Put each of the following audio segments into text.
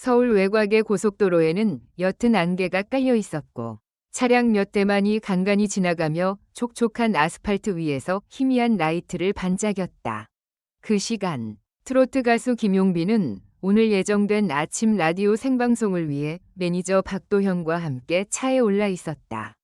서울 외곽의 고속도로에는 옅은 안개가 깔려 있었고 차량 몇 대만이 간간히 지나가며 촉촉한 아스팔트 위에서 희미한 라이트를 반짝였다. 그 시간 트로트 가수 김용빈은 오늘 예정된 아침 라디오 생방송을 위해 매니저 박도현과 함께 차에 올라 있었다.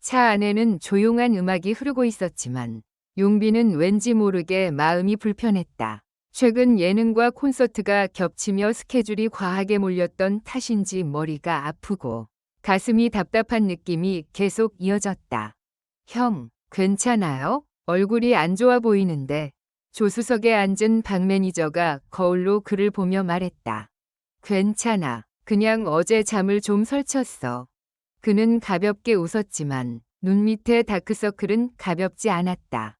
차 안에는 조용한 음악이 흐르고 있었지만 용빈은 왠지 모르게 마음이 불편했다. 최근 예능과 콘서트가 겹치며 스케줄이 과하게 몰렸던 탓인지 머리가 아프고 가슴이 답답한 느낌이 계속 이어졌다. 형, 괜찮아요? 얼굴이 안 좋아 보이는데 조수석에 앉은 박 매니저가 거울로 그를 보며 말했다. 괜찮아. 그냥 어제 잠을 좀 설쳤어. 그는 가볍게 웃었지만 눈 밑에 다크서클은 가볍지 않았다.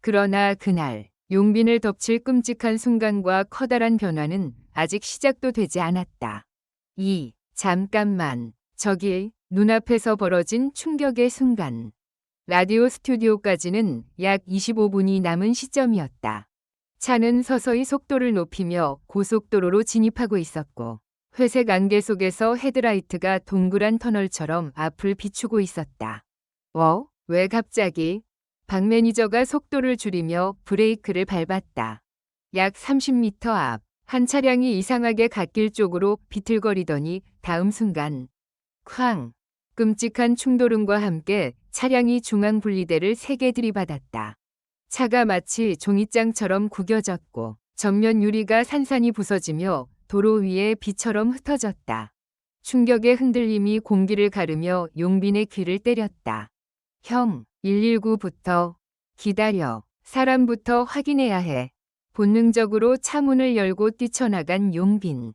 그러나 그날 용빈을 덮칠 끔찍한 순간과 커다란 변화는 아직 시작도 되지 않았다. 이 잠깐만 저기 눈앞에서 벌어진 충격의 순간. 라디오 스튜디오까지는 약 25분이 남은 시점이었다. 차는 서서히 속도를 높이며 고속도로로 진입하고 있었고 회색 안개 속에서 헤드라이트가 동그란 터널처럼 앞을 비추고 있었다. 어? 왜 갑자기? 박 매니저가 속도를 줄이며 브레이크를 밟았다. 약 30m 앞, 한 차량이 이상하게 갓길 쪽으로 비틀거리더니 다음 순간, 쾅! 끔찍한 충돌음과 함께 차량이 중앙 분리대를 세게 들이받았다. 차가 마치 종이장처럼 구겨졌고 전면 유리가 산산이 부서지며 도로 위에 비처럼 흩어졌다. 충격의 흔들림이 공기를 가르며 용빈의 귀를 때렸다. 형, 119부터 기다려. 사람부터 확인해야 해. 본능적으로 차 문을 열고 뛰쳐나간 용빈.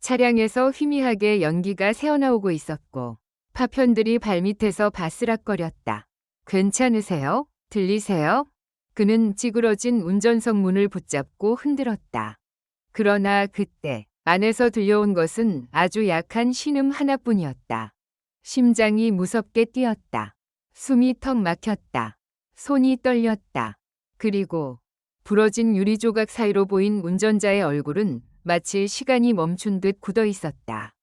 차량에서 희미하게 연기가 새어나오고 있었고 파편들이 발밑에서 바스락거렸다. 괜찮으세요? 들리세요? 그는 찌그러진 운전석 문을 붙잡고 흔들었다. 그러나 그때 안에서 들려온 것은 아주 약한 신음 하나뿐이었다. 심장이 무섭게 뛰었다. 숨이 턱 막혔다. 손이 떨렸다. 그리고 부러진 유리 조각 사이로 보인 운전자의 얼굴은 마치 시간이 멈춘 듯 굳어 있었다.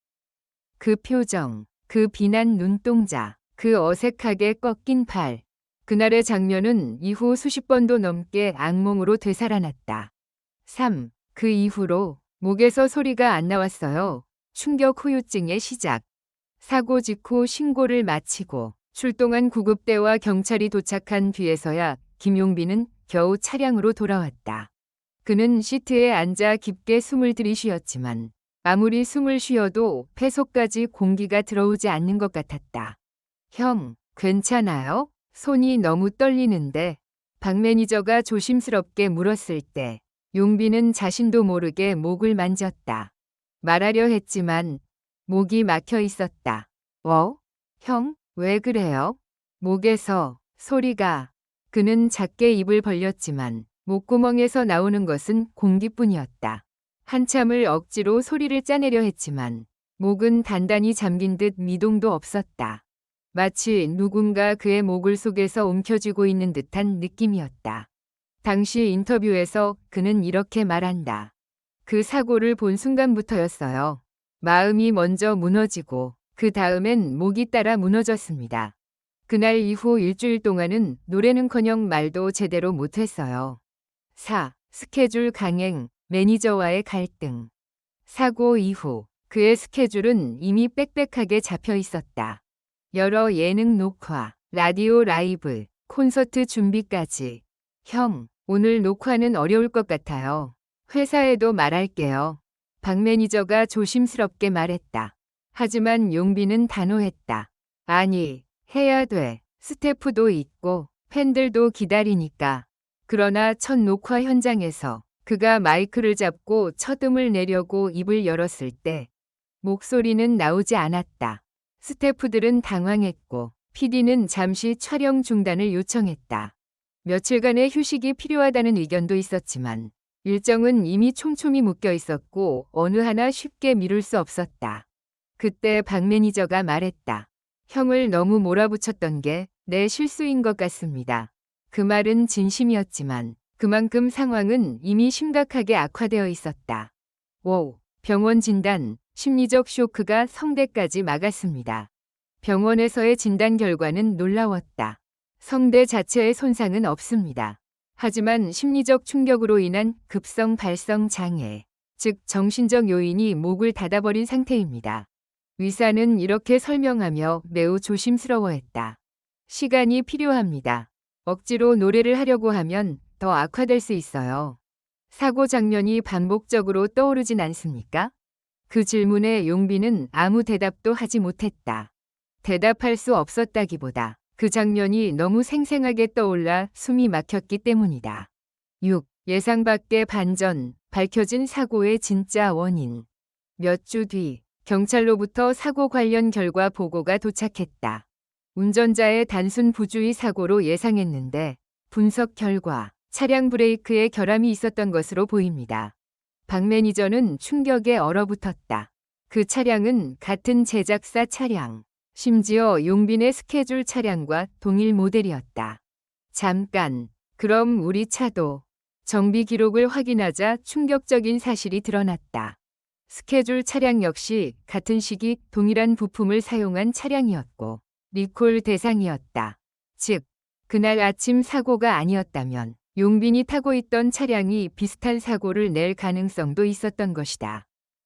그 표정, 그 비난 눈동자, 그 어색하게 꺾인 팔. 그날의 장면은 이후 수십 번도 넘게 악몽으로 되살아났다. 3. 그 이후로 목에서 소리가 안 나왔어요. 충격 후유증의 시작. 사고 직후 신고를 마치고 출동한 구급대와 경찰이 도착한 뒤에서야 김용빈은 겨우 차량으로 돌아왔다. 그는 시트에 앉아 깊게 숨을 들이쉬었지만 아무리 숨을 쉬어도 폐속까지 공기가 들어오지 않는 것 같았다. 형, 괜찮아요? 손이 너무 떨리는데 박 매니저가 조심스럽게 물었을 때 용빈은 자신도 모르게 목을 만졌다. 말하려 했지만 목이 막혀 있었다. 어? 형, 왜 그래요? 목에서 소리가 그는 작게 입을 벌렸지만 목구멍에서 나오는 것은 공기뿐이었다. 한참을 억지로 소리를 짜내려 했지만 목은 단단히 잠긴 듯 미동도 없었다. 마치 누군가 그의 목을 속에서 움켜쥐고 있는 듯한 느낌이었다. 당시 인터뷰에서 그는 이렇게 말한다. 그 사고를 본 순간부터였어요. 마음이 먼저 무너지고 그 다음엔 목이 따라 무너졌습니다. 그날 이후 일주일 동안은 노래는커녕 말도 제대로 못했어요. 4. 스케줄 강행, 매니저와의 갈등. 사고 이후 그의 스케줄은 이미 빽빽하게 잡혀 있었다. 여러 예능 녹화, 라디오 라이브, 콘서트 준비까지. 형, 오늘 녹화는 어려울 것 같아요. 회사에도 말할게요. 박 매니저가 조심스럽게 말했다. 하지만 용빈은 단호했다. 아니, 해야 돼. 스태프도 있고 팬들도 기다리니까. 그러나 첫 녹화 현장에서 그가 마이크를 잡고 첫음을 내려고 입을 열었을 때 목소리는 나오지 않았다. 스태프들은 당황했고 PD는 잠시 촬영 중단을 요청했다. 며칠간의 휴식이 필요하다는 의견도 있었지만 일정은 이미 촘촘히 묶여 있었고 어느 하나 쉽게 미룰 수 없었다. 그때 박 매니저가 말했다. 형을 너무 몰아붙였던 게 내 실수인 것 같습니다. 그 말은 진심이었지만 그만큼 상황은 이미 심각하게 악화되어 있었다. 오, 병원 진단, 심리적 쇼크가 성대까지 막았습니다. 병원에서의 진단 결과는 놀라웠다. 성대 자체의 손상은 없습니다. 하지만 심리적 충격으로 인한 급성 발성 장애, 즉 정신적 요인이 목을 닫아버린 상태입니다. 의사는 이렇게 설명하며 매우 조심스러워했다. 시간이 필요합니다. 억지로 노래를 하려고 하면 더 악화될 수 있어요. 사고 장면이 반복적으로 떠오르진 않습니까? 그 질문에 용비는 아무 대답도 하지 못했다. 대답할 수 없었다기보다 그 장면이 너무 생생하게 떠올라 숨이 막혔기 때문이다. 6. 예상 밖의 반전, 밝혀진 사고의 진짜 원인. 몇 주 뒤, 경찰로부터 사고 관련 결과 보고가 도착했다. 운전자의 단순 부주의 사고로 예상했는데, 분석 결과, 차량 브레이크에 결함이 있었던 것으로 보입니다. 박 매니저는 충격에 얼어붙었다. 그 차량은 같은 제작사 차량, 심지어 용빈의 스케줄 차량과 동일 모델이었다. 잠깐, 그럼 우리 차도 정비 기록을 확인하자 충격적인 사실이 드러났다. 스케줄 차량 역시 같은 시기 동일한 부품을 사용한 차량이었고 리콜 대상이었다. 즉, 그날 아침 사고가 아니었다면 용빈이 타고 있던 차량이 비슷한 사고를 낼 가능성도 있었던 것이다.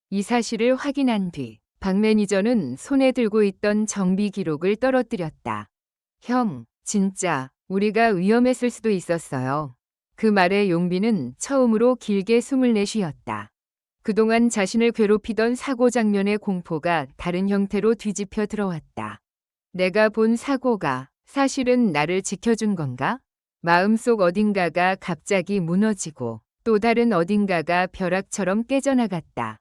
이 사실을 확인한 뒤 박 매니저는 손에 들고 있던 정비 기록을 떨어뜨렸다. 형, 진짜 우리가 위험했을 수도 있었어요. 그 말에 용빈은 처음으로 길게 숨을 내쉬었다. 그동안 자신을 괴롭히던 사고 장면의 공포가 다른 형태로 뒤집혀 들어왔다. 내가 본 사고가 사실은 나를 지켜준 건가? 마음속 어딘가가 갑자기 무너지고 또 다른 어딘가가 벼락처럼 깨져나갔다.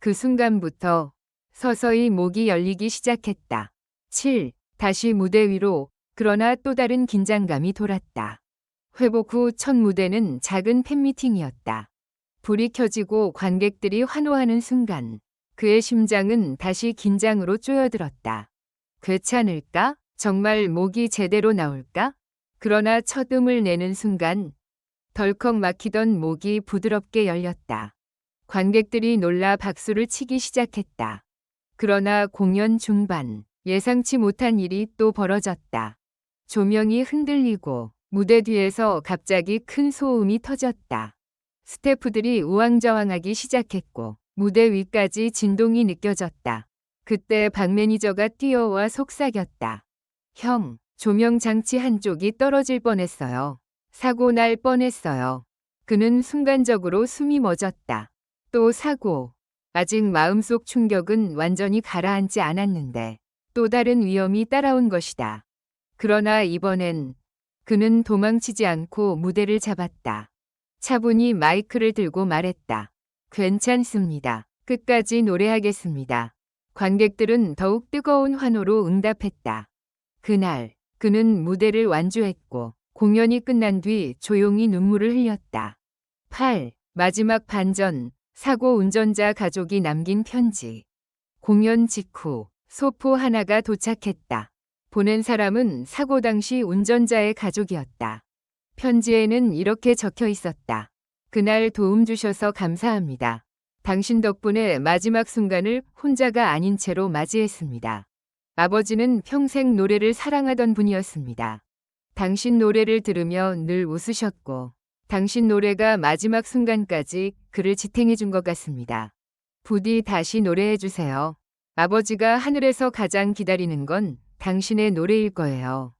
그 순간부터 서서히 목이 열리기 시작했다. 7. 다시 무대 위로 그러나 또 다른 긴장감이 돌았다. 회복 후 첫 무대는 작은 팬미팅이었다. 불이 켜지고 관객들이 환호하는 순간 그의 심장은 다시 긴장으로 쪼여들었다. 괜찮을까? 정말 목이 제대로 나올까? 그러나 첫 음을 내는 순간 덜컥 막히던 목이 부드럽게 열렸다. 관객들이 놀라 박수를 치기 시작했다. 그러나 공연 중반 예상치 못한 일이 또 벌어졌다. 조명이 흔들리고 무대 뒤에서 갑자기 큰 소음이 터졌다. 스태프들이 우왕좌왕하기 시작했고 무대 위까지 진동이 느껴졌다. 그때 박 매니저가 뛰어와 속삭였다. 형, 조명 장치 한쪽이 떨어질 뻔했어요. 사고 날 뻔했어요. 그는 순간적으로 숨이 멎었다. 또 사고, 아직 마음속 충격은 완전히 가라앉지 않았는데 또 다른 위험이 따라온 것이다. 그러나 이번엔 그는 도망치지 않고 무대를 잡았다. 차분히 마이크를 들고 말했다. 괜찮습니다. 끝까지 노래하겠습니다. 관객들은 더욱 뜨거운 환호로 응답했다. 그날 그는 무대를 완주했고 공연이 끝난 뒤 조용히 눈물을 흘렸다. 8. 마지막 반전 사고 운전자 가족이 남긴 편지. 공연 직후 소포 하나가 도착했다. 보낸 사람은 사고 당시 운전자의 가족이었다. 편지에는 이렇게 적혀 있었다. 그날 도움 주셔서 감사합니다. 당신 덕분에 마지막 순간을 혼자가 아닌 채로 맞이했습니다. 아버지는 평생 노래를 사랑하던 분이었습니다. 당신 노래를 들으며 늘 웃으셨고, 당신 노래가 마지막 순간까지 그를 지탱해 준 것 같습니다. 부디 다시 노래해 주세요. 아버지가 하늘에서 가장 기다리는 건 당신의 노래일 거예요.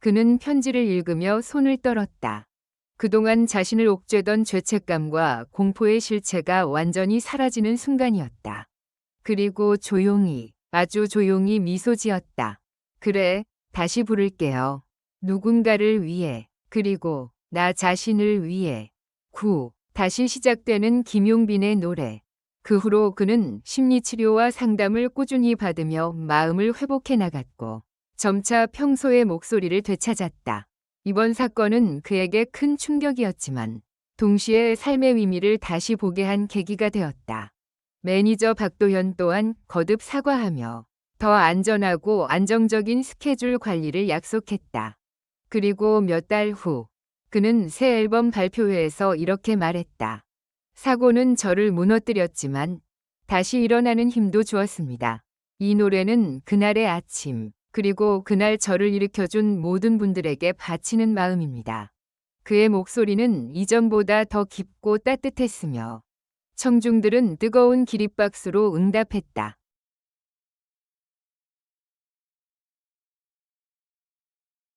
그는 편지를 읽으며 손을 떨었다. 그동안 자신을 옥죄던 죄책감과 공포의 실체가 완전히 사라지는 순간이었다. 그리고 조용히, 아주 조용히 미소 지었다. 그래, 다시 부를게요. 누군가를 위해, 그리고 나 자신을 위해. 9. 다시 시작되는 김용빈의 노래. 그 후로 그는 심리치료와 상담을 꾸준히 받으며 마음을 회복해 나갔고, 점차 평소의 목소리를 되찾았다. 이번 사건은 그에게 큰 충격이었지만, 동시에 삶의 의미를 다시 보게 한 계기가 되었다. 매니저 박도현 또한 거듭 사과하며 더 안전하고 안정적인 스케줄 관리를 약속했다. 그리고 몇 달 후, 그는 새 앨범 발표회에서 이렇게 말했다. 사고는 저를 무너뜨렸지만 다시 일어나는 힘도 주었습니다. 이 노래는 그날의 아침, 그리고 그날 저를 일으켜준 모든 분들에게 바치는 마음입니다. 그의 목소리는 이전보다 더 깊고 따뜻했으며 청중들은 뜨거운 기립박수로 응답했다.